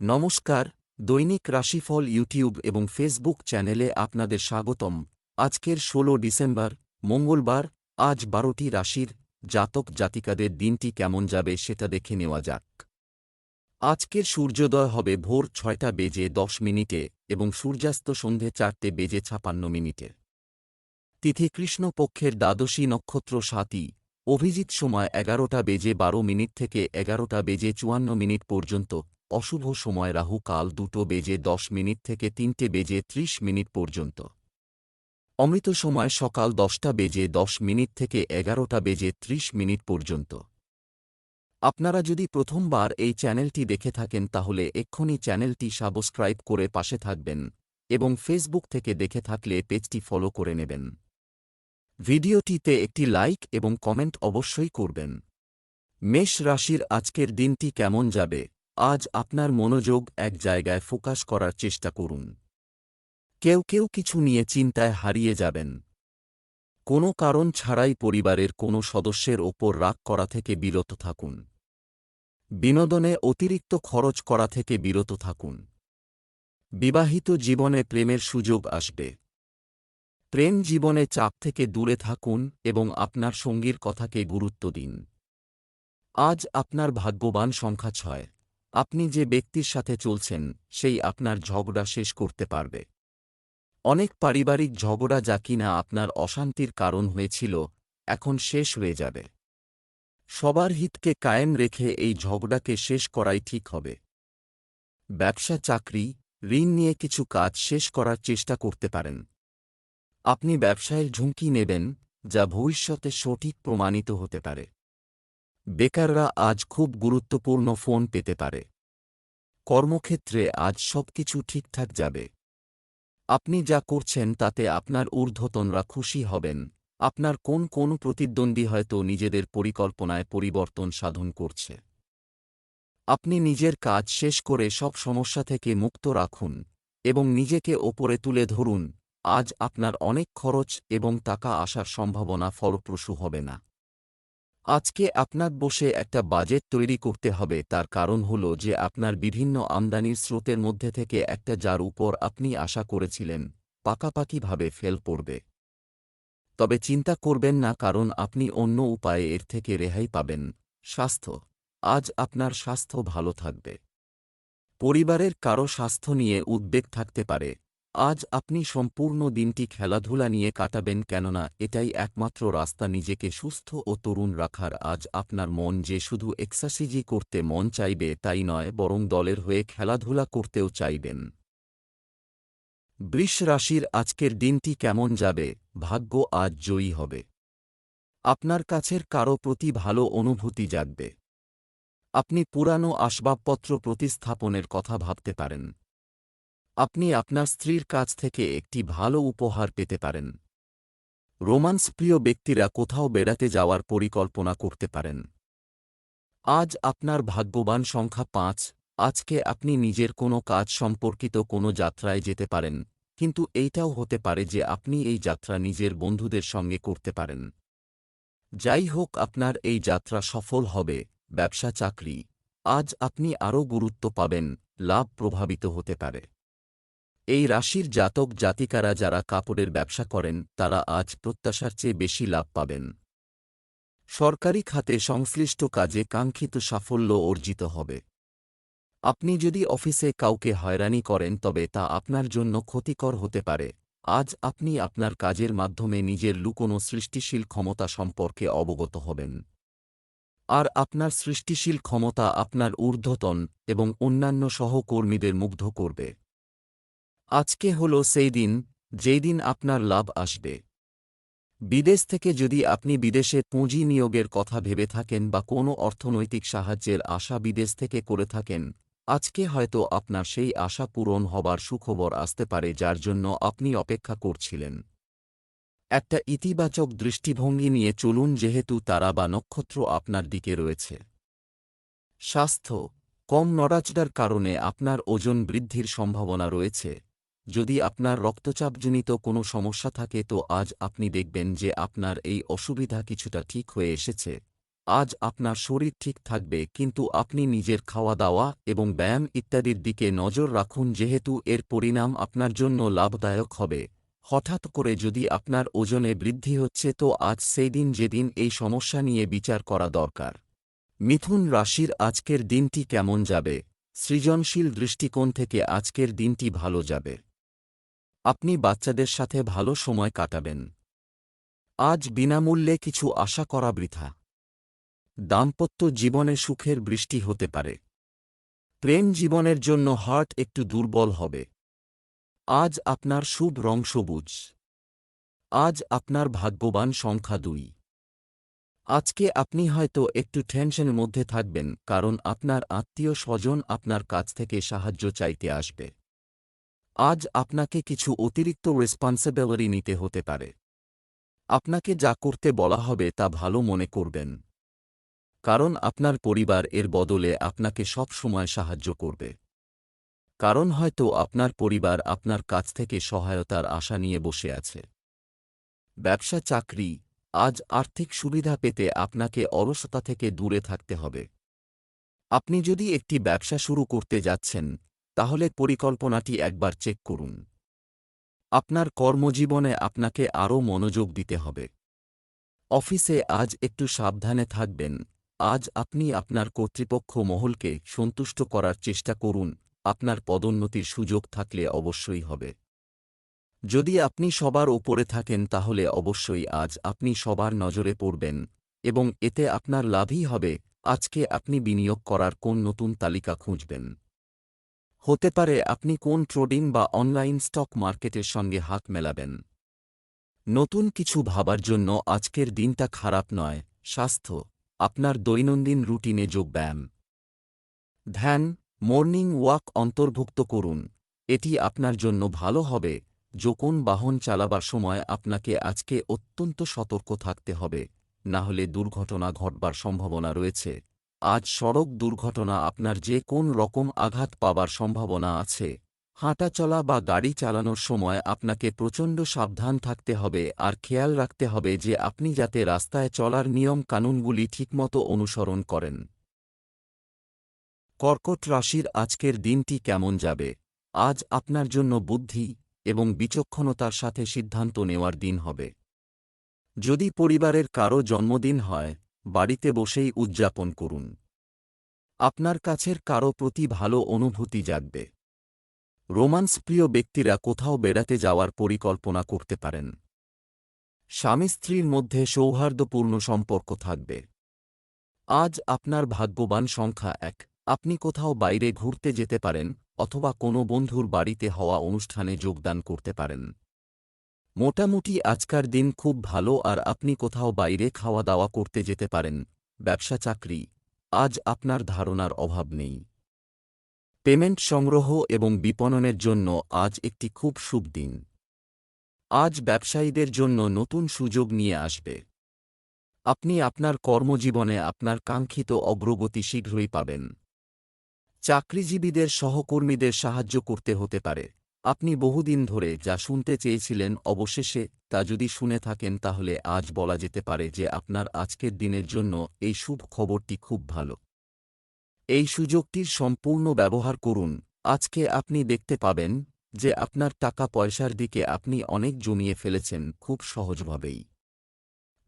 নমস্কার, দৈনিক রাশিফল ইউটিউব এবং ফেসবুক চ্যানেলে আপনাদের স্বাগতম। আজকের ষোলো ডিসেম্বর, মঙ্গলবার, আজ বারোটি রাশির জাতক জাতিকাদের দিনটি কেমন যাবে সেটা দেখে নেওয়া যাক। আজকের সূর্যোদয় হবে ভোর ছয়টা বেজে দশ মিনিটে এবং সূর্যাস্ত সন্ধে চারটে বেজে ছাপান্ন মিনিটে। তিথি কৃষ্ণপক্ষের দ্বাদশী নক্ষত্র সাতই অভিজিৎ সময় এগারোটা বেজে বারো মিনিট থেকে এগারোটা বেজে চুয়ান্ন মিনিট পর্যন্ত অশুভ সময় রাহু কাল দুটো বেজে দশ মিনিট থেকে তিনটে বেজে ত্রিশ মিনিট পর্যন্ত। অমৃত সময় সকাল দশটা বেজে দশ মিনিট থেকে এগারোটা বেজে ত্রিশ মিনিট পর্যন্ত। আপনারা যদি প্রথমবার এই চ্যানেলটি দেখে থাকেন তাহলে এক্ষুনি চ্যানেলটি সাবস্ক্রাইব করে পাশে থাকবেন এবং ফেসবুক থেকে দেখে থাকলে পেজটি ফলো করে নেবেন। ভিডিওটিতে একটি লাইক এবং কমেন্ট অবশ্যই করবেন। মেষ রাশির আজকের দিনটি কেমন যাবে? আজ আপনার মনোযোগ এক জায়গায় ফোকাস করার চেষ্টা করুন। কেউ কেউ কিছু নিয়ে চিন্তায় হারিয়ে যাবেন। কোনো কারণ ছাড়াই পরিবারের কোনো সদস্যের ওপর রাগ করা থেকে বিরত থাকুন। বিনোদনে অতিরিক্ত খরচ করা থেকে বিরত থাকুন। বিবাহিত জীবনে প্রেমের সুযোগ আসবে। প্রেম জীবনে চাপ থেকে দূরে থাকুন এবং আপনার সঙ্গীর কথাকে গুরুত্ব দিন। আজ আপনার ভাগ্যবান সংখ্যা ছয়। আপনি যে ব্যক্তির সাথে চলছেন, সেই আপনার ঝগড়া শেষ করতে পারবে। অনেক পারিবারিক ঝগড়া যা কিনা আপনার অশান্তির কারণ হয়েছিল, এখন শেষ হয়ে যাবে। সবার হিতকে কায়েম রেখে এই ঝগড়াকে শেষ করাই ঠিক হবে। ব্যবসা, চাকরি, ঋণ নিয়ে কিছু কাজ শেষ করার চেষ্টা করতে পারেন। আপনি ব্যবসায়ের ঝুঁকি নেবেন, যা ভবিষ্যতে সঠিক প্রমাণিত হতে পারে। বেকাররা আজ খুব গুরুত্বপূর্ণ ফোন পেতে পারে। কর্মক্ষেত্রে আজ সবকিছু ঠিকঠাক যাবে। আপনি যা করছেন তাতে আপনার ঊর্ধ্বতনরা খুশি হবেন। আপনার কোন কোন প্রতিদ্বন্দ্বী হয়তো নিজেদের পরিকল্পনায় পরিবর্তন সাধন করছে। আপনি নিজের কাজ শেষ করে সব সমস্যা থেকে মুক্ত রাখুন এবং নিজেকে ওপরে তুলে ধরুন। আজ আপনার অনেক খরচ এবং টাকা আসার সম্ভাবনা ফলপ্রসূ হবে না। আজকে আপনার বসে একটা বাজেট তৈরি করতে হবে, তার কারণ হল যে আপনার বিভিন্ন আমদানির স্রোতের মধ্যে থেকে একটা যার উপর আপনি আশা করেছিলেন, পাকাপাকিভাবে ফেল পড়বে। তবে চিন্তা করবেন না, কারণ আপনি অন্য উপায়ে এর থেকে রেহাই পাবেন। স্বাস্থ্য। আজ আপনার স্বাস্থ্য ভালো থাকবে। পরিবারের কারও স্বাস্থ্য নিয়ে উদ্বেগ থাকতে পারে। আজ আপনি সম্পূর্ণ দিনটি খেলাধুলা নিয়ে কাটাবেন কেননা এটাই একমাত্র রাস্তা নিজেকে সুস্থ ও তরুণ রাখার। আজ আপনার মন যে শুধু এক্সারসাইজই করতে মন চাইবে তাই নয়, বরং দলের হয়ে খেলাধুলা করতেও চাইবেন। বৃষ রাশির আজকের দিনটি কেমন যাবে? ভাগ্য আজ জয়ী হবে। আপনার কাছের কারও প্রতি ভালো অনুভূতি জাগবে। আপনি পুরানো আসবাবপত্র প্রতিস্থাপনের কথা ভাবতে পারেন। আপনি আপনার স্ত্রীর কাছ থেকে একটি ভালো উপহার পেতে পারেন। রোমান্স প্রিয় ব্যক্তিরা কোথাও বেড়াতে যাওয়ার পরিকল্পনা করতে পারেন। আজ আপনার ভাগ্যবান সংখ্যা পাঁচ, আজকে আপনি নিজের কোনো কাজ সম্পর্কিত কোনো যাত্রায় যেতে পারেন, কিন্তু এইটাও হতে পারে যে আপনি এই যাত্রা নিজের বন্ধুদের সঙ্গে করতে পারেন। যাই হোক, আপনার এই যাত্রা সফল হবে, ব্যবসা, চাকরি, আজ আপনি আরও গুরুত্ব পাবেন, লাভ প্রভাবিত হতে পারে। এই রাশির জাতক জাতিকারা যারা কাপড়ের ব্যবসা করেন, তারা আজ প্রত্যাশার চেয়ে বেশি লাভ পাবেন। সরকারি খাতে সংশ্লিষ্ট কাজে কাঙ্ক্ষিত সাফল্য অর্জিত হবে। আপনি যদি অফিসে কাউকে হয়রানি করেন, তবে তা আপনার জন্য ক্ষতিকর হতে পারে। আজ আপনি আপনার কাজের মাধ্যমে নিজের লুকোনো সৃষ্টিশীল ক্ষমতা সম্পর্কে অবগত হবেন। আর আপনার সৃষ্টিশীল ক্ষমতা আপনার ঊর্ধ্বতন এবং অন্যান্য সহকর্মীদের মুগ্ধ করবে। আজকে হল সেই দিন, যেই দিন আপনার লাভ আসবে। বিদেশ থেকে যদি আপনি বিদেশে পুঁজি নিয়োগের কথা ভেবে থাকেন বা কোনো অর্থনৈতিক সাহায্যের আশা বিদেশ থেকে করে থাকেন, আজকে হয়তো আপনার সেই আশা পূরণ হবার সুখবর আসতে পারে যার জন্য আপনি অপেক্ষা করছিলেন। একটা ইতিবাচক দৃষ্টিভঙ্গি নিয়ে চলুন যেহেতু তারা বা নক্ষত্র আপনার দিকে রয়েছে। স্বাস্থ্য, কম নড়াচড়ার কারণে আপনার ওজন বৃদ্ধির সম্ভাবনা রয়েছে। যদি আপনার রক্তচাপজনিত কোনো সমস্যা থাকে তো আজ আপনি দেখবেন যে আপনার এই অসুবিধা কিছুটা ঠিক হয়ে এসেছে। আজ আপনার শরীর ঠিক থাকবে কিন্তু আপনি নিজের খাওয়া দাওয়া এবং ব্যায়াম ইত্যাদির দিকে নজর রাখুন যেহেতু এর পরিণাম আপনার জন্য লাভদায়ক হবে। হঠাৎ করে যদি আপনার ওজনে বৃদ্ধি হচ্ছে তো আজ সেই দিন যেদিন এই সমস্যা নিয়ে বিচার করা দরকার। মিথুন রাশির আজকের দিনটি কেমন যাবে? সৃজনশীল দৃষ্টিকোণ থেকে আজকের দিনটি ভালো যাবে। আপনি বাচ্চাদের সাথে ভালো সময় কাটাবেন। আজ বিনামূল্যে কিছু আশা করা বৃথা। দাম্পত্য জীবনে সুখের বৃষ্টি হতে পারে। প্রেম জীবনের জন্য হার্ট একটু দুর্বল হবে। আজ আপনার শুভ রং সবুজ। আজ আপনার ভাগ্যবান সংখ্যা দুই। আজকে আপনি হয়তো একটু টেনশনের মধ্যে থাকবেন, কারণ আপনার আত্মীয় স্বজন আপনার কাছ থেকে সাহায্য চাইতে আসবে। আজ আপনাকে কিছু অতিরিক্ত রেসপন্সিবিলিটি নিতে হতে পারে। আপনাকে যা করতে বলা হবে তা ভালো মনে করবেন। কারণ আপনার পরিবার এর বদলে আপনাকে সব সময় সাহায্য করবে। কারণ হয়তো আপনার পরিবার আপনার কাছ থেকে সহায়তার আশা নিয়ে বসে আছে। ব্যবসা চাকরি, আজ আর্থিক সুবিধা পেতে আপনাকে অলসতা থেকে দূরে থাকতে হবে। আপনি যদি একটি ব্যবসা শুরু করতে যাচ্ছেন তাহলে পরিকল্পনাটি একবার চেক করুন। আপনার কর্মজীবনে আপনাকে আরও মনোযোগ দিতে হবে। অফিসে আজ একটু সাবধানে থাকবেন। আজ আপনি আপনার কর্তৃপক্ষ মহলকে সন্তুষ্ট করার চেষ্টা করুন, আপনার পদোন্নতির সুযোগ থাকলে অবশ্যই হবে। যদি আপনি সবার ওপরে থাকেন তাহলে অবশ্যই আজ আপনি সবার নজরে পড়বেন এবং এতে আপনার লাভই হবে, আজকে আপনি বিনিয়োগ করার কোন নতুন তালিকা খুঁজবেন। হতে পারে আপনি কোন ট্রেডিং বা অনলাইন স্টক মার্কেটের সঙ্গে হাত মেলাবেন। নতুন কিছু ভাবার জন্য আজকের দিনটা খারাপ নয়, স্বাস্থ্য, আপনার দৈনন্দিন রুটিনে যোগব্যায়াম ধ্যান, মর্নিং ওয়াক অন্তর্ভুক্ত করুন, এটি আপনার জন্য ভালো হবে, যখন বাহন চালাবার সময় আপনাকে আজকে অত্যন্ত সতর্ক থাকতে হবে না হলে দুর্ঘটনা ঘটবার সম্ভাবনা রয়েছে। আজ সড়ক দুর্ঘটনা আপনার যে কোন রকম আঘাত পাবার সম্ভাবনা আছে। হাঁটা চলা বা গাড়ি চালানোর সময় আপনাকে প্রচণ্ড সাবধান থাকতে হবে আর খেয়াল রাখতে হবে যে আপনি যাতে রাস্তায় চলার নিয়ম কানুনগুলি ঠিকমতো অনুসরণ করেন। কর্কট রাশির আজকের দিনটি কেমন যাবে? আজ আপনার জন্য বুদ্ধি এবং বিচক্ষণতার সাথে সিদ্ধান্ত নেওয়ার দিন হবে। যদি পরিবারের কারও জন্মদিন হয় বাড়িতে বসেই উদযাপন করুন। আপনার কাছের কারও প্রতি ভালো অনুভূতি জাগবে। রোমান্স প্রিয় ব্যক্তিরা কোথাও বেড়াতে যাওয়ার পরিকল্পনা করতে পারেন। স্বামী স্ত্রীর মধ্যে সৌহার্দ্যপূর্ণ সম্পর্ক থাকবে। আজ আপনার ভাগ্যবান সংখ্যা এক। আপনি কোথাও বাইরে ঘুরতে যেতে পারেন অথবা কোনো বন্ধুর বাড়িতে হওয়া অনুষ্ঠানে যোগদান করতে পারেন। মোটামুটি আজকার দিন খুব ভালো আর আপনি কোথাও বাইরে খাওয়া দাওয়া করতে যেতে পারেন, ব্যবসা চাকরি। আজ আপনার ধারণার অভাব নেই। পেমেন্ট সংগ্রহ এবং বিপণনের জন্য আজ একটি খুব শুভ দিন। আজ ব্যবসায়ীদের জন্য নতুন সুযোগ নিয়ে আসবে। আপনি আপনার কর্মজীবনে আপনার কাঙ্ক্ষিত অগ্রগতি শীঘ্রই পাবেন। চাকরিজীবীদের সহকর্মীদের সাহায্য করতে হতে পারে। আপনি বহুদিন ধরে যা শুনতে চেয়েছিলেন অবশেষে তা যদি শুনে থাকেন তাহলে আজ বলা যেতে পারে যে আপনার আজকের দিনের জন্য এই শুভ খবরটি খুব ভালো। এই সুযোগটির সম্পূর্ণ ব্যবহার করুন। আজকে আপনি দেখতে পাবেন যে আপনার টাকা পয়সার দিকে আপনি অনেক জমিয়ে ফেলেছেন খুব সহজভাবেই।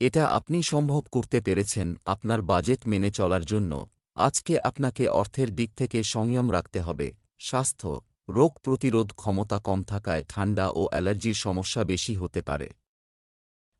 এটা আপনি সম্ভব করতে পেরেছেন আপনার বাজেট মেনে চলার জন্য। আজকে আপনাকে অর্থের দিক থেকে সংযম রাখতে হবে। স্বাস্থ্য রোগ প্রতিরোধ ক্ষমতা কম থাকায় ঠান্ডা ও অ্যালার্জির সমস্যা বেশি হতে পারে।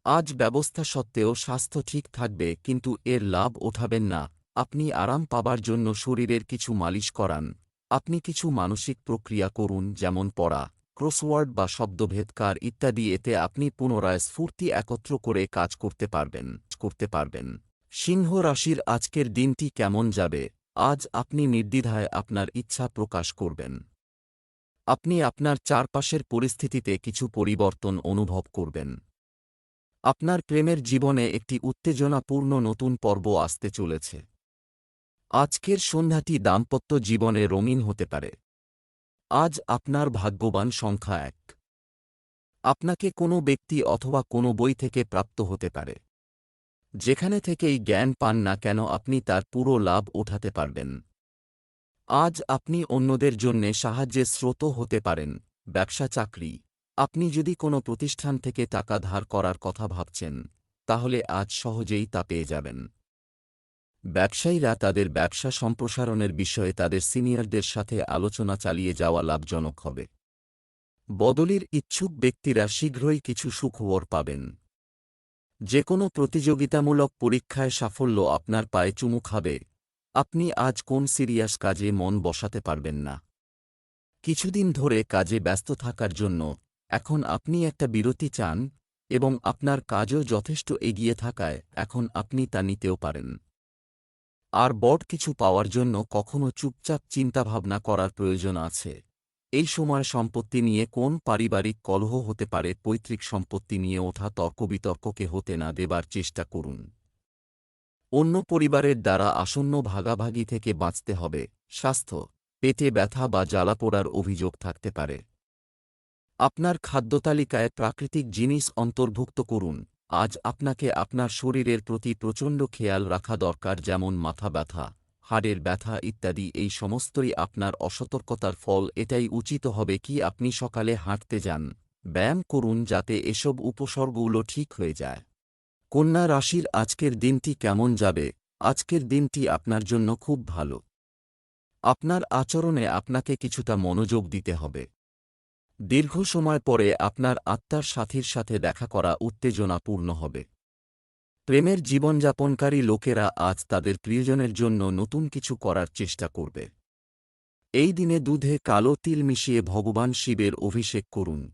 আজ ব্যবস্থা সত্ত্বেও স্বাস্থ্য ঠিক থাকবে, কিন্তু এর লাভ ওঠাবেন না। আপনি আরাম পাবার জন্য শরীরের কিছু মালিশ করান। আপনি কিছু মানসিক প্রক্রিয়া করুন, যেমন পড়া, ক্রসওয়ার্ড বা শব্দভেদকার ইত্যাদি। এতে আপনি পুনরায় স্ফূর্তি একত্র করে কাজ করতে পারবেন করতে পারবেন। সিংহ রাশির আজকের দিনটি কেমন যাবে? আজ আপনি নির্দ্বিধায় আপনার ইচ্ছা প্রকাশ করবেন। আপনি আপনার চারপাশের পরিস্থিতিতে কিছু পরিবর্তন অনুভব করবেন। আপনার প্রেমের জীবনে একটি উত্তেজনাপূর্ণ নতুন পর্ব আসতে চলেছে। আজকের সন্ধ্যাটি দাম্পত্য জীবনে রঙিন হতে পারে। আজ আপনার ভাগ্যবান সংখ্যা এক। আপনাকে কোনো ব্যক্তি অথবা কোনো বই থেকে প্রাপ্ত হতে পারে। যেখানে থেকেই জ্ঞান পান না কেন আপনি তার পুরো লাভ ওঠাতে পারবেন। আজ আপনি অন্যদের জন্যে সাহায্যের স্রোত হতে পারেন, ব্যবসা চাকরি। আপনি যদি কোনো প্রতিষ্ঠান থেকে টাকা ধার করার কথা ভাবছেন, তাহলে আজ সহজেই তা পেয়ে যাবেন। ব্যবসায়ীরা তাদের ব্যবসা সম্প্রসারণের বিষয়ে তাদের সিনিয়রদের সাথে আলোচনা চালিয়ে যাওয়া লাভজনক হবে। বদলির ইচ্ছুক ব্যক্তিরা শীঘ্রই কিছু সুখবর পাবেন। যে কোনো প্রতিযোগিতামূলক পরীক্ষায় সাফল্য আপনার পায়ে চুমু খাবে আপনি আজ কোন সিরিয়াস কাজে মন বসাতে পারবেন না? কিছুদিন ধরে কাজে ব্যস্ত থাকার জন্য এখন আপনি একটা বিরতি চান এবং আপনার কাজও যথেষ্ট এগিয়ে থাকায় এখন আপনি তা নিতেও পারেন। আর বড় কিছু পাওয়ার জন্য কখনো চুপচাপ চিন্তাভাবনা করার প্রয়োজন আছে। এই সময় সম্পত্তি নিয়ে কোন পারিবারিক কলহ হতে পারে, পৈতৃক সম্পত্তি নিয়ে ওঠা তর্কবিতর্ককে হতে না দেবার চেষ্টা করুন। অন্য পরিবারের দ্বারা আসন্ন ভাগাভাগি থেকে বাঁচতে হবে, স্বাস্থ্য, পেটে ব্যথা বা জ্বালাপোড়ার অভিযোগ থাকতে পারে। আপনার খাদ্যতালিকায় প্রাকৃতিক জিনিস অন্তর্ভুক্ত করুন, আজ আপনাকে আপনার শরীরের প্রতি প্রচণ্ড খেয়াল রাখা দরকার যেমন মাথা ব্যথা, হাড়ের ব্যথা ইত্যাদি, এই সমস্তই আপনার অসতর্কতার ফল, এটাই উচিত হবে কি আপনি সকালে হাঁটতে যান, ব্যায়াম করুন যাতে এসব উপসর্গগুলো ঠিক হয়ে যায়। কন্যা রাশির আজকের দিনটি কেমন যাবে? আজকের দিনটি আপনার জন্য খুব ভালো। আপনার আচরণে আপনাকে কিছুটা মনোযোগ দিতে হবে। দীর্ঘ সময় পরে আপনার আত্মার সাথীর সাথে দেখা করা উত্তেজনাপূর্ণ হবে। প্রেমের জীবনযাপনকারী লোকেরা আজ তাদের প্রিয়জনের জন্য নতুন কিছু করার চেষ্টা করবে। এই দিনে দুধে কালো তিল মিশিয়ে ভগবান শিবের অভিষেক করুন।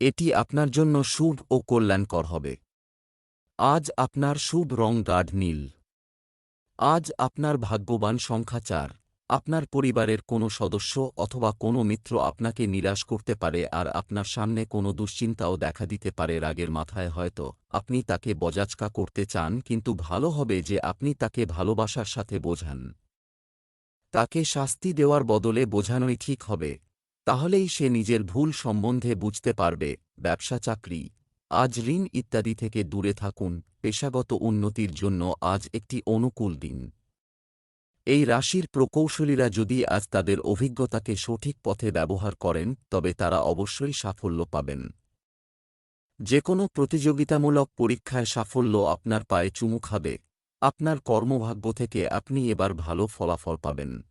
এটি আপনার জন্য শুভ ও কল্যাণকর হবে। আজ আপনার শুভ রং গাঢ় নীল। আজ আপনার ভাগ্যবান সংখ্যা চার। আপনার পরিবারের কোনো সদস্য অথবা কোনো মিত্র আপনাকে নিরাশ করতে পারে আর আপনার সামনে কোনো দুশ্চিন্তাও দেখা দিতে পারে রাগের মাথায় হয়তো। আপনি তাকে বজাচকা করতে চান, কিন্তু ভালো হবে যে আপনি তাকে ভালোবাসার সাথে বোঝান। তাকে শাস্তি দেওয়ার বদলে বোঝানোই ঠিক হবে। তাহলেই সে নিজের ভুল সম্বন্ধে বুঝতে পারবে। ব্যবসা চাকরি। আজ ঋণ ইত্যাদি থেকে দূরে থাকুন, পেশাগত উন্নতির জন্য আজ একটি অনুকূল দিন। এই রাশির প্রকৌশলীরা যদি আজ তাদের অভিজ্ঞতাকে সঠিক পথে ব্যবহার করেন, তবে তারা অবশ্যই সাফল্য পাবেন। যে কোনো প্রতিযোগিতামূলক পরীক্ষায় সাফল্য আপনার পায়ে চুমু খাবে। আপনার কর্মভাগ্য থেকে আপনি এবার ভালো ফলাফল পাবেন।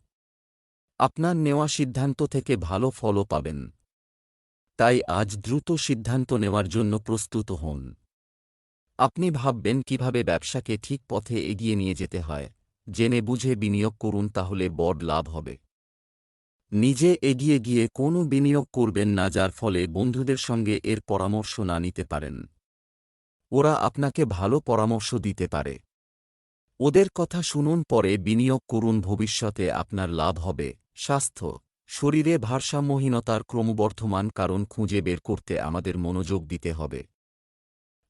আপনার নেওয়া সিদ্ধান্ত থেকে ভালো ফলও পাবেন। তাই আজ দ্রুত সিদ্ধান্ত নেওয়ার জন্য প্রস্তুত হন। আপনি ভাববেন কীভাবে ব্যবসাকে ঠিক পথে এগিয়ে নিয়ে যেতে হয়। জেনে বুঝে বিনিয়োগ করুন, তাহলে বড় লাভ হবে। নিজে এগিয়ে গিয়ে কোনো বিনিয়োগ করবেন না, যার ফলে বন্ধুদের সঙ্গে এর পরামর্শ না নিতে পারেন। ওরা আপনাকে ভালো পরামর্শ দিতে পারে। ওদের কথা শুনুন, পরে বিনিয়োগ করুন, ভবিষ্যতে আপনার লাভ হবে। স্বাস্থ্য শরীরে ভারসাম্যহীনতার ক্রমবর্ধমান কারণ খুঁজে বের করতে আমাদের মনোযোগ দিতে হবে।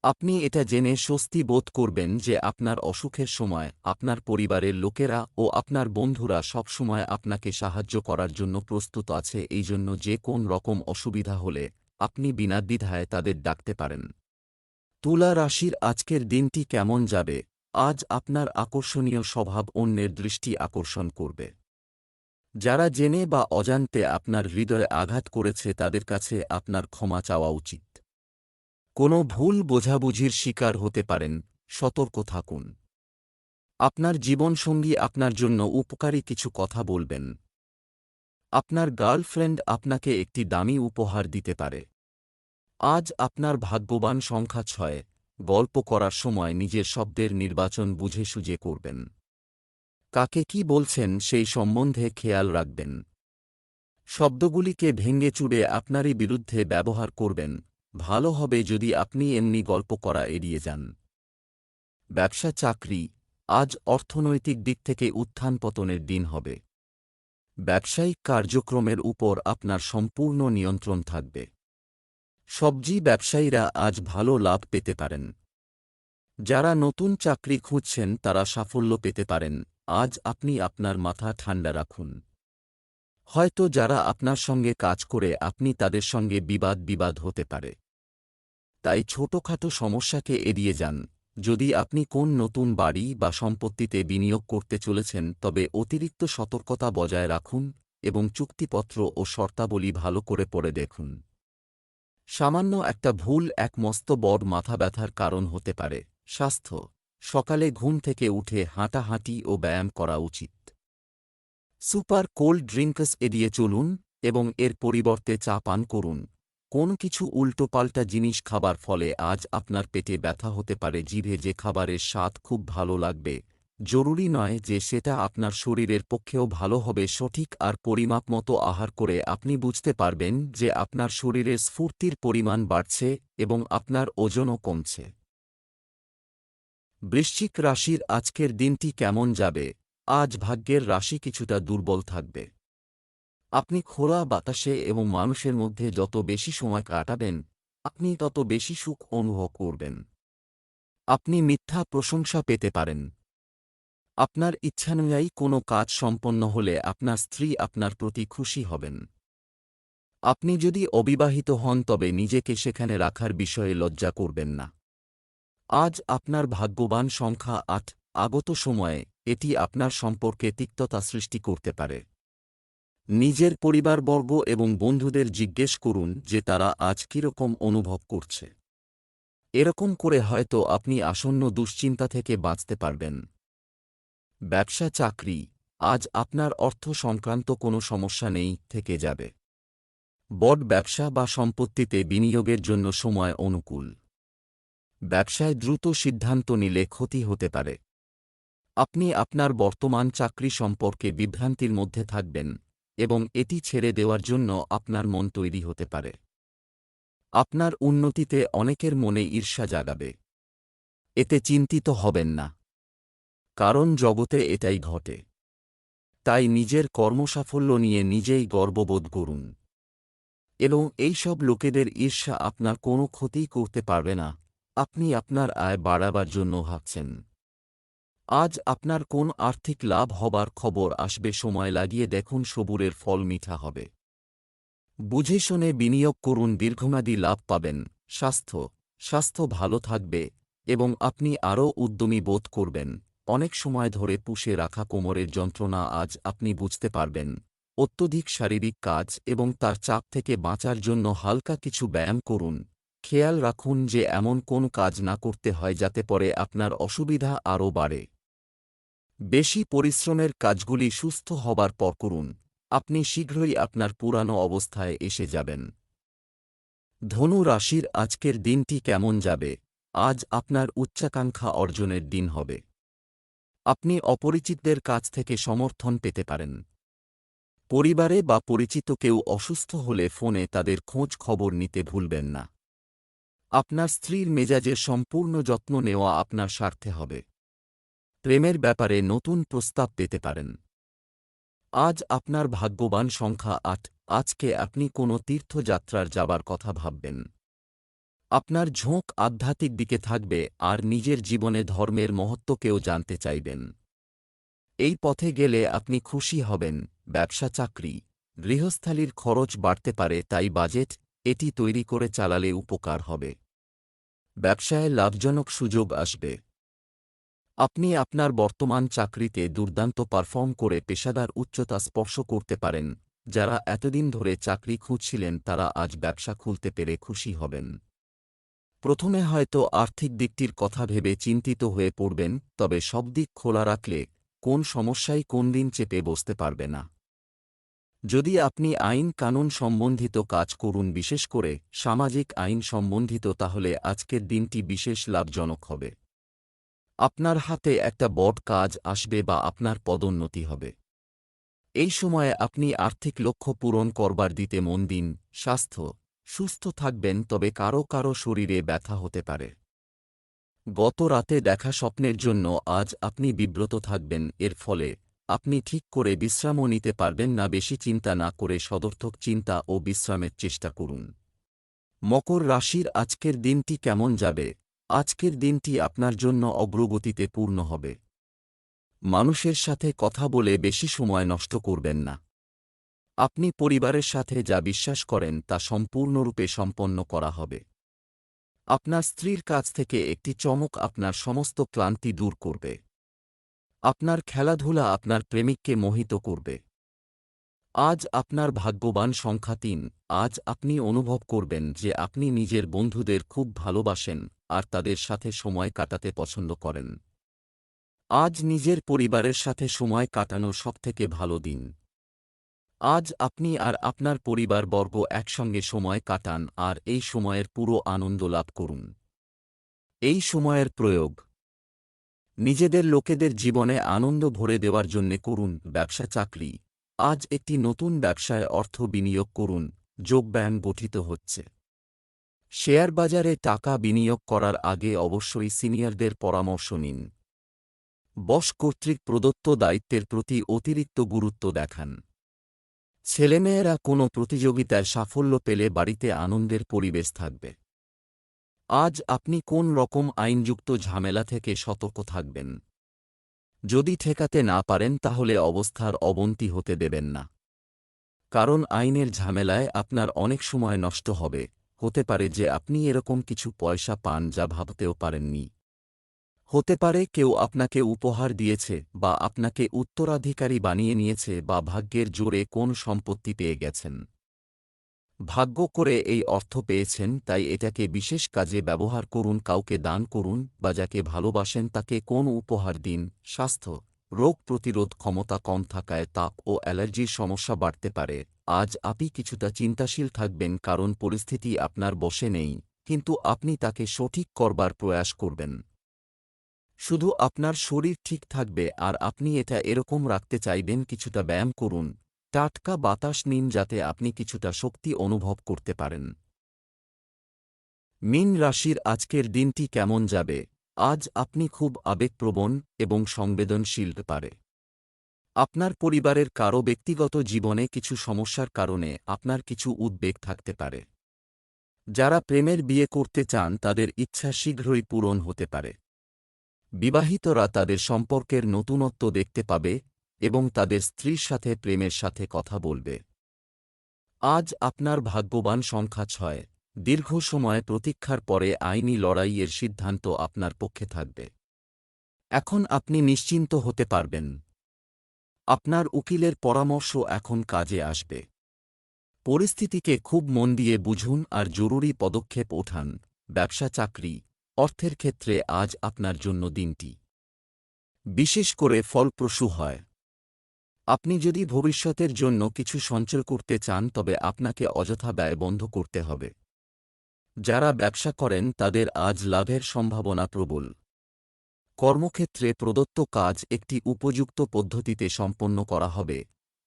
আপনি এটা জেনে স্বস্তি বোধ করবেন যে আপনার অসুখের সময় আপনার পরিবারের লোকেরা ও আপনার বন্ধুরা সবসময় আপনাকে সাহায্য করার জন্য প্রস্তুত আছে, এই জন্য যে কোন রকম অসুবিধা হলে আপনি বিনা দ্বিধায় তাদের ডাকতে পারেন। তুলা রাশির আজকের দিনটি কেমন যাবে? আজ আপনার আকর্ষণীয় স্বভাব অন্যের দৃষ্টি আকর্ষণ করবে। যারা জেনে বা অজান্তে আপনার হৃদয়ে আঘাত করেছে তাদের কাছে আপনার ক্ষমা চাওয়া উচিত। কোনো ভুল বোঝাবুঝির শিকার হতে পারেন, সতর্ক থাকুন। আপনার জীবনসঙ্গী আপনার জন্য উপকারী কিছু কথা বলবেন। আপনার গার্লফ্রেন্ড আপনাকে একটি দামি উপহার দিতে পারে। আজ আপনার ভাগ্যবান সংখ্যা ছয়, গল্প করার সময় নিজের শব্দের নির্বাচন বুঝে সুঝে করবেন। কাকে কি বলছেন সেই সম্বন্ধে খেয়াল রাখবেন। শব্দগুলিকে ভেঙে চুড়ে আপনারই বিরুদ্ধে ব্যবহার করবেন, ভালো হবে যদি আপনি এমনি গল্প করা এড়িয়ে যান। ব্যবসা চাকরি, আজ অর্থনৈতিক দিক থেকে উত্থান পতনের দিন হবে। ব্যবসায়িক কার্যক্রমের উপর আপনার সম্পূর্ণ নিয়ন্ত্রণ থাকবে। সবজি ব্যবসায়ীরা আজ ভালো লাভ পেতে পারেন। যারা নতুন চাকরি খুঁজছেন তারা সাফল্য পেতে পারেন। আজ আপনি আপনার মাথা ঠান্ডা রাখুন। হয়তো যারা আপনার সঙ্গে কাজ করে, আপনি তাদের সঙ্গে বিবাদ বিবাদ হতে পারে। তাই ছোটখাটো সমস্যাকে এড়িয়ে যান। যদি আপনি কোন নতুন বাড়ি বা সম্পত্তিতে বিনিয়োগ করতে চলেছেন, তবে অতিরিক্ত সতর্কতা বজায় রাখুন এবং চুক্তিপত্র ও শর্তাবলী ভালো করে পড়ে দেখুন। সামান্য একটা ভুল এক মস্ত বড় মাথা ব্যথার কারণ হতে পারে। স্বাস্থ্য সকালে ঘুম থেকে উঠে হাঁটাহাঁটি ও ব্যায়াম করা উচিত। সুপার কোল্ড ড্রিঙ্কস এড়িয়ে চলুন এবং এর পরিবর্তে চা পান করুন। কোন কিছু উল্টোপাল্টা জিনিস খাবার ফলে আজ আপনার পেটে ব্যথা হতে পারে, জিভে যে খাবারের স্বাদ খুব ভালো লাগবে। জরুরি নয় যে সেটা আপনার শরীরের পক্ষেও ভালো হবে, সঠিক আর পরিমাপ মতো আহার করে আপনি বুঝতে পারবেন যে আপনার শরীরের স্ফূর্তির পরিমাণ বাড়ছে এবং আপনার ওজনও কমছে। বৃশ্চিক রাশির আজকের দিনটি কেমন যাবে? আজ ভাগ্যের রাশি কিছুটা দুর্বল থাকবে। আপনি খোলা বাতাসে এবং মানুষের মধ্যে যত বেশি সময় কাটাবেন, আপনি তত বেশি সুখ অনুভব করবেন। আপনি মিথ্যা প্রশংসা পেতে পারেন। আপনার ইচ্ছানুযায়ী কোনো কাজ সম্পন্ন হলে আপনার স্ত্রী আপনার প্রতি খুশি হবেন। আপনি যদি অবিবাহিত হন তবে নিজেকে সেখানে রাখার বিষয়ে লজ্জা করবেন না। আজ আপনার ভাগ্যবান সংখ্যা আট, আগত সময়ে এটি আপনার সম্পর্কে তিক্ততা সৃষ্টি করতে পারে। নিজের পরিবারবর্গ এবং বন্ধুদের জিজ্ঞেস করুন যে তারা আজ কীরকম অনুভব করছে। এরকম করে হয়তো আপনি আসন্ন দুশ্চিন্তা থেকে বাঁচতে পারবেন। ব্যবসা চাকরি, আজ আপনার অর্থ সংক্রান্ত কোনো সমস্যা নেই, থেকে যাবে। বড ব্যবসা বা সম্পত্তিতে বিনিয়োগের জন্য সময় অনুকূল। ব্যবসায় দ্রুত সিদ্ধান্ত নিলে ক্ষতি হতে পারে। আপনি আপনার বর্তমান চাকরি সম্পর্কে বিভ্রান্তির মধ্যে থাকবেন এবং এটি ছেড়ে দেওয়ার জন্য আপনার মন তৈরি হতে পারে। আপনার উন্নতিতে অনেকের মনে ঈর্ষা জাগাবে। এতে চিন্তিত হবেন না। কারণ জগতে এটাই ঘটে। তাই নিজের কর্মসাফল্য নিয়ে নিজেই গর্ববোধ করুন। এবং এইসব লোকেদের ঈর্ষা আপনার কোনো ক্ষতি করতে পারবে না। আপনি আপনার আয় বাড়াবার জন্য ভাবছেন আজ আপনার কোন আর্থিক লাভ হবার খবর আসবে সময় লাগিয়ে দেখুন সবুরের ফল মিঠা হবে। বুঝে শুনে বিনিয়োগ করুন দীর্ঘমেয়াদী লাভ পাবেন, স্বাস্থ্য স্বাস্থ্য ভালো থাকবে এবং আপনি আরও উদ্যমী বোধ করবেন। অনেক সময় ধরে পুষে রাখা কোমরের যন্ত্রণা আজ আপনি বুঝতে পারবেন। অত্যধিক শারীরিক কাজ এবং তার চাপ থেকে বাঁচার জন্য হালকা কিছু ব্যায়াম করুন। খেয়াল রাখুন যে এমন কোন কাজ না করতে হয় যাতে পরে আপনার অসুবিধা আরও বাড়ে। বেশি পরিশ্রমের কাজগুলি সুস্থ হবার পর করুন। আপনি শীঘ্রই আপনার পুরানো অবস্থায় এসে যাবেন। ধনু রাশির আজকের দিনটি কেমন যাবে? আজ আপনার উচ্চাকাঙ্ক্ষা অর্জনের দিন হবে। আপনি অপরিচিতদের কাছ থেকে সমর্থন পেতে পারেন। পরিবারে বা পরিচিত কেউ অসুস্থ হলে ফোনে তাদের খোঁজ খবর নিতে ভুলবেন না। আপনার স্ত্রীর মেজাজের সম্পূর্ণ যত্ন নেওয়া আপনার স্বার্থে হবে। প্রেমের ব্যাপারে নতুন প্রস্তাব পেতে পারেন। আজ আপনার ভাগ্যবান সংখ্যা আট, আজকে আপনি কোনো তীর্থযাত্রার যাবার কথা ভাববেন। আপনার ঝোঁক আধ্যাত্মিক দিকে থাকবে আর নিজের জীবনে ধর্মের মহত্বকেও জানতে চাইবেন। এই পথে গেলে আপনি খুশি হবেন, ব্যবসা চাকরি, গৃহস্থালির খরচ বাড়তে পারে তাই বাজেট এটি তৈরি করে চালালে উপকার হবে। ব্যবসায় লাভজনক সুযোগ আসবে। আপনি আপনার বর্তমান চাকরিতে দুর্দান্ত পারফর্ম করে পেশাদার উচ্চতা স্পর্শ করতে পারেন। যারা এতদিন ধরে চাকরি খুঁজছিলেন, তারা আজ ব্যবসা খুলতে পেরে খুশি হবেন। প্রথমে হয়তো আর্থিক দিকটির কথা ভেবে চিন্তিত হয়ে পড়বেন, তবে সব দিক খোলা রাখলে কোন সমস্যাই কোন দিন চেপে বসতে পারবে না। যদি আপনি আইন কানুন সম্বন্ধিত কাজ করুন, বিশেষ করে সামাজিক আইন সম্বন্ধিত, তাহলে আজকের দিনটি বিশেষ লাভজনক হবে। আপনার হাতে একটা বড় কাজ আসবে বা আপনার পদোন্নতি হবে। এই সময়ে আপনি আর্থিক লক্ষ্য পূরণ করবার দিতে মন দিন, স্বাস্থ্য, সুস্থ থাকবেন, তবে কারও কারও শরীরে ব্যথা হতে পারে। গত রাতে দেখা স্বপ্নের জন্য আজ আপনি বিব্রত থাকবেন, এর ফলে আপনি ঠিক করে বিশ্রামও নিতে পারবেন না, বেশি চিন্তা না করে সদর্থক চিন্তা ও বিশ্রামের চেষ্টা করুন। মকর রাশির আজকের দিনটি কেমন যাবে? আজকের দিনটি আপনার জন্য অগ্রগতিতে পূর্ণ হবে। মানুষের সাথে কথা বলে বেশি সময় নষ্ট করবেন না। আপনি পরিবারের সাথে যা বিশ্বাস করেন তা সম্পূর্ণরূপে সম্পন্ন করা হবে। আপনার স্ত্রীর কাছ থেকে একটি চমক আপনার সমস্ত ক্লান্তি দূর করবে। আপনার খেলাধুলা আপনার প্রেমিককে মোহিত করবে। আজ আপনার ভাগ্যবান সংখ্যা তিন। আজ আপনি অনুভব করবেন যে আপনি নিজের বন্ধুদের খুব ভালোবাসেন আর তাদের সাথে সময় কাটাতে পছন্দ করেন। আজ নিজের পরিবারের সাথে সময় কাটানো সবথেকে ভালো দিন। আজ আপনি আর আপনার পরিবারবর্গ একসঙ্গে সময় কাটান আর এই সময়ের পুরো আনন্দ লাভ করুন। এই সময়ের প্রয়োগ। নিজেদের লোকেদের জীবনে আনন্দ ভরে দেওয়ার জন্যে করুন ব্যবসা চাকরি। আজ একটি নতুন ব্যবসায় অর্থ বিনিয়োগ করুন যোগব্যায়াম গঠিত হচ্ছে। শেয়ার বাজারে টাকা বিনিয়োগ করার আগে অবশ্যই সিনিয়রদের পরামর্শ নিন। বস কর্তৃক প্রদত্ত দায়িত্বের প্রতি অতিরিক্ত গুরুত্ব দেখান। ছেলেমেয়েরা কোনো প্রতিযোগিতায় সাফল্য পেলে বাড়িতে আনন্দের পরিবেশ থাকবে। আজ আপনি কোন রকম আইনযুক্ত ঝামেলা থেকে সতর্ক থাকবেন? যদি ঠেকাতে না পারেন, তাহলে অবস্থার অবনতি হতে দেবেন না। কারণ আইনের ঝামেলায় আপনার অনেক সময় নষ্ট হবে। হতে পারে যে আপনি এরকম কিছু পয়সা পান যা ভাবতেও পারেননি। হতে পারে কেউ আপনাকে উপহার দিয়েছে বা আপনাকে উত্তরাধিকারী বানিয়ে নিয়েছে বা ভাগ্যের জোরে কোন সম্পত্তি পেয়ে গেছেন। ভাগ্য করে এই অর্থ পেয়েছেন, তাই এটাকে বিশেষ কাজে ব্যবহার করুন, কাউকে দান করুন, বা যাকে ভালোবাসেন তাকে কোন উপহার দিন, স্বাস্থ্য, রোগ প্রতিরোধ ক্ষমতা কম থাকায় তাপ ও অ্যালার্জির সমস্যা বাড়তে পারে। আজ আপনি কিছুটা চিন্তাশীল থাকবেন, কারণ পরিস্থিতি আপনার বসে নেই, কিন্তু আপনি তাকে সঠিক করবার প্রয়াস করবেন। শুধু আপনার শরীর ঠিক থাকবে, আর আপনি এটা এরকম রাখতে চাইবেন, কিছুটা ব্যায়াম করুন। টাটকা বাতাস নিন যাতে আপনি কিছুটা শক্তি অনুভব করতে পারেন। মিন রাশির আজকের দিনটি কেমন যাবে? আজ আপনি খুব আবেগপ্রবণ এবং সংবেদনশীল পারে। আপনার পরিবারের কারও ব্যক্তিগত জীবনে কিছু সমস্যার কারণে আপনার কিছু উদ্বেগ থাকতে পারে। যারা প্রেমের বিয়ে করতে চান, তাদের ইচ্ছা শীঘ্রই পূরণ হতে পারে। বিবাহিতরা তাদের সম্পর্কের নতুনত্ব দেখতে পাবে এবং তাদের স্ত্রীর সাথে প্রেমের সাথে কথা বলবে। আজ আপনার ভাগ্যবান সংখ্যা ছয়। দীর্ঘ সময় প্রতীক্ষার পরে আইনি লড়াইয়ের সিদ্ধান্ত আপনার পক্ষে থাকবে। এখন আপনি নিশ্চিন্ত হতে পারবেন। আপনার উকিলের পরামর্শ এখন কাজে আসবে। পরিস্থিতিকে খুব মন দিয়ে বুঝুন আর জরুরি পদক্ষেপ ওঠান। ব্যবসা, চাকরি, অর্থের ক্ষেত্রে আজ আপনার জন্য দিনটি। বিশেষ করে ফলপ্রসূ হয়। আপনি যদি ভবিষ্যতের জন্য কিছু সঞ্চয় করতে চান, তবে আপনাকে অযথা ব্যয় বন্ধ করতে হবে। যারা ব্যবসা করেন, তাদের আজ লাভের সম্ভাবনা প্রবল। কর্মক্ষেত্রে প্রদত্ত কাজ একটি উপযুক্ত পদ্ধতিতে সম্পন্ন করা হবে।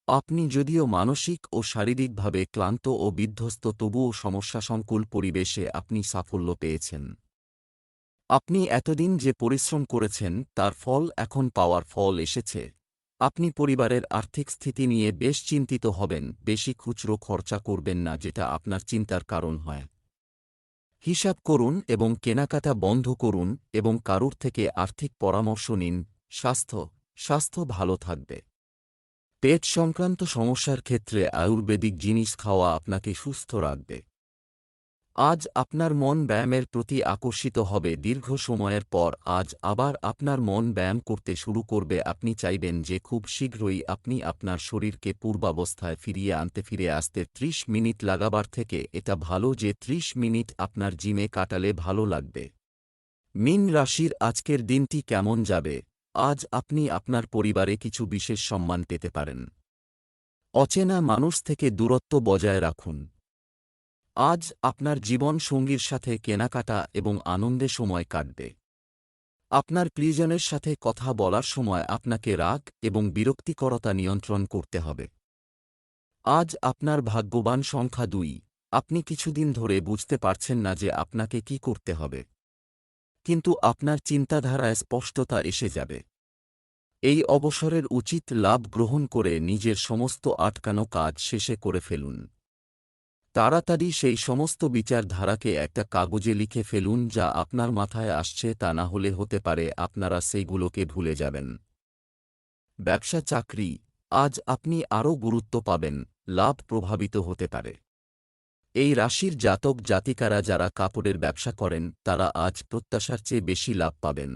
আপনি যদিও মানসিক ও শারীরিকভাবে ক্লান্ত ও বিধ্বস্ত, তবুও সমস্যাসংকুল পরিবেশে আপনি সাফল্য পেয়েছেন। আপনি এতদিন যে পরিশ্রম করেছেন, তার ফল এখন পাওয়ার ফল এসেছে। আপনি পরিবারের আর্থিক স্থিতি নিয়ে বেশ চিন্তিত হবেন, বেশি খুচরো খরচা করবেন না যেটা আপনার চিন্তার কারণ হয়। হিসাব করুন এবং কেনাকাটা বন্ধ করুন এবং কারুর থেকে আর্থিক পরামর্শ নিন। স্বাস্থ্য স্বাস্থ্য ভালো থাকবে। পেট সংক্রান্ত সমস্যার ক্ষেত্রে আয়ুর্বেদিক জিনিস খাওয়া আপনাকে সুস্থ রাখবে। আজ আপনার মন ব্যায়ামের প্রতি আকর্ষিত হবে। দীর্ঘ সময়ের পর আজ আবার আপনার মন ব্যায়াম করতে শুরু করবে। আপনি চাইবেন যে খুব শীঘ্রই আপনি আপনার শরীরকে পূর্বাবস্থায় ফিরিয়ে আনতে, ফিরে আসতে। ত্রিশ মিনিট লাগাবার থেকে এটা ভালো যে ত্রিশ মিনিট আপনার জিমে কাটালে ভালো লাগবে। মিন রাশির আজকের দিনটি কেমন যাবে? আজ আপনি আপনার পরিবারে কিছু বিশেষ সম্মান পেতে পারেন। অচেনা মানুষ থেকে দূরত্ব বজায় রাখুন। আজ আপনার জীবন সঙ্গীর সাথে কেনাকাটা এবং আনন্দে সময় কাটবে। আপনার প্রিয়জনের সাথে কথা বলার সময় আপনাকে রাগ এবং বিরক্তিকরতা নিয়ন্ত্রণ করতে হবে। আজ আপনার ভাগ্যবান সংখ্যা দুই। আপনি কিছুদিন ধরে বুঝতে পারছেন না যে আপনাকে কি করতে হবে। কিন্তু আপনার চিন্তাধারায় স্পষ্টতা এসে যাবে। এই অবসরের উচিত লাভ গ্রহণ করে নিজের সমস্ত আটকানো কাজ শেষে করে ফেলুন। তাড়াতাড়ি সেই সমস্ত বিচারধারাকে একটা কাগজে লিখে ফেলুন যা আপনার মাথায় আসছে তা না হলে হতে পারে আপনারা সেইগুলোকে ভুলে যাবেন। ব্যবসা চাকরি, আজ আপনি আরও গুরুত্ব পাবেন, লাভ প্রভাবিত হতে পারে। এই রাশির জাতক জাতিকারা যারা কাপড়ের ব্যবসা করেন, তারা আজ প্রত্যাশার চেয়ে বেশি লাভ পাবেন।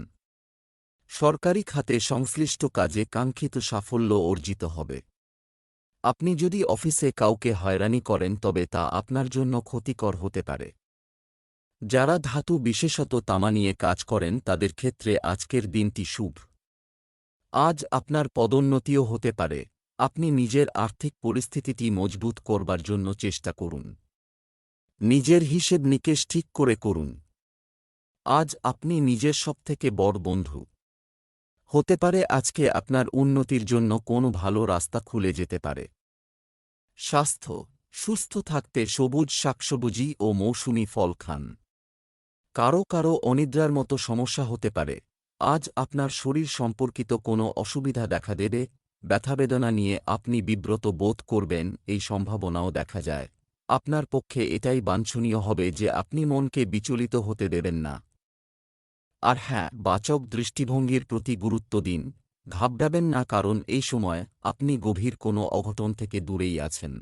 সরকারি খাতে সংশ্লিষ্ট কাজে কাঙ্ক্ষিত সাফল্য অর্জিত হবে। আপনি যদি অফিসে কাউকে হয়রানি করেন, তবে তা আপনার জন্য ক্ষতিকর হতে পারে। যারা ধাতু বিশেষত তামা নিয়ে কাজ করেন, তাদের ক্ষেত্রে আজকের দিনটি শুভ। আজ আপনার পদোন্নতিও হতে পারে। আপনি নিজের আর্থিক পরিস্থিতিটি মজবুত করবার জন্য চেষ্টা করুন। নিজের হিসেব নিকেশ ঠিক করে করুন। আজ আপনি নিজের সবথেকে বড় বন্ধু। হতে পারে আজকে আপনার উন্নতির জন্য কোনো ভালো রাস্তা খুলে যেতে পারে। স্বাস্থ্য, সুস্থ থাকতে সবুজ শাকসবুজি ও মৌসুমি ফল খান। কারও কারও অনিদ্রার মতো সমস্যা হতে পারে। আজ আপনার শরীর সম্পর্কিত কোনো অসুবিধা দেখা দেবে ব্যথাবেদনা নিয়ে আপনি বিব্রত বোধ করবেন এই সম্ভাবনাও দেখা যায়। আপনার পক্ষে এটাই বাঞ্ছনীয় হবে যে আপনি মনকে বিচলিত হতে দেবেন না। আর হ্যাঁ বাচক দৃষ্টিভঙ্গির প্রতি গুরুত্ব দিন। ঘাবড়াবেন না কারণ এই সময় আপনি গভীর কোনো অঘটন থেকে দূরেই আছেন।